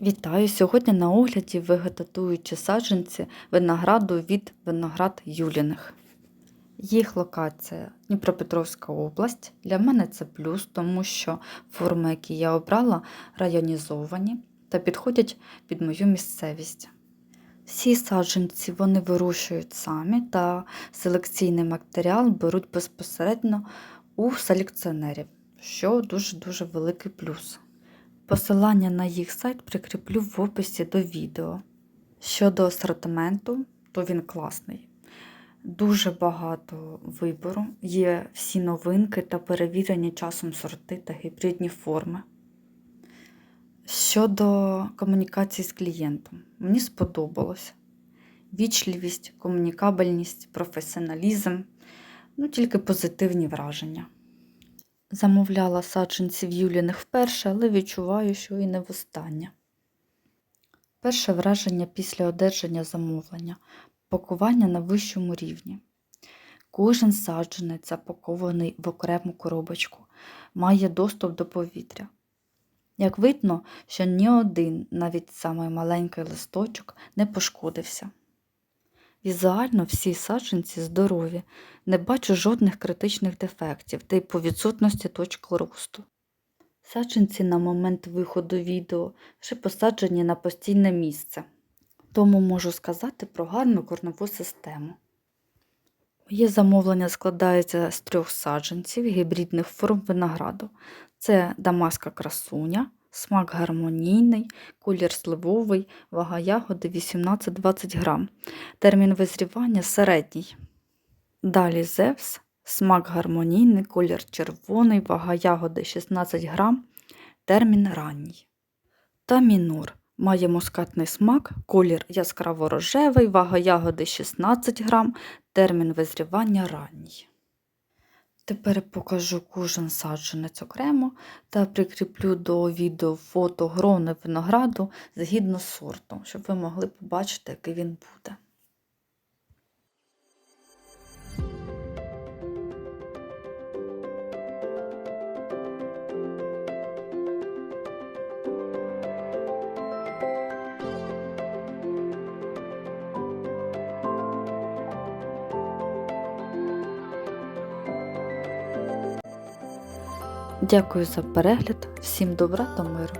Вітаю! Сьогодні на огляді вегетатуючі саджанці винограду від виноград Юліних. Їх локація Дніпропетровська область. Для мене це плюс, тому що форми, які я обрала, районізовані та підходять під мою місцевість. Всі саджанці вони вирощують самі та селекційний матеріал беруть безпосередньо у селекціонерів, що дуже-дуже великий плюс. Посилання на їх сайт прикріплю в описі до відео. Щодо асортименту, то він класний. Дуже багато вибору, є всі новинки та перевірені часом сорти та гібридні форми. Щодо комунікації з клієнтом, мені сподобалось. Вічливість, комунікабельність, професіоналізм, ну тільки позитивні враження. Замовляла саджанців Юліних вперше, але відчуваю, що і не востаннє. Перше враження після одержання замовлення пакування на вищому рівні. Кожен саджанець, запакований в окрему коробочку, має доступ до повітря. Як видно, що ні один, навіть самий маленький листочок, не пошкодився. Візуально всі саджанці здорові, не бачу жодних критичних дефектів та й по відсутності точки росту. Саджанці на момент виходу відео вже посаджені на постійне місце, тому можу сказати про гарну корневу систему. Моє замовлення складається з трьох саджанців гібридних форм винограду. Це дамаска красуня, смак гармонійний, колір сливовий, вага ягоди 18-20 грам. Термін визрівання середній. Далі Зевс, смак гармонійний, колір червоний, вага ягоди 16 грам, термін ранній. Та мінор має мускатний смак, колір яскраво рожевий, вага ягоди 16 грам, термін визрівання ранній. Тепер покажу кожен саджанець окремо та прикріплю до відео фото грони винограду згідно з сортом, щоб ви могли побачити, який він буде. Дякую за перегляд, всім добра та миру!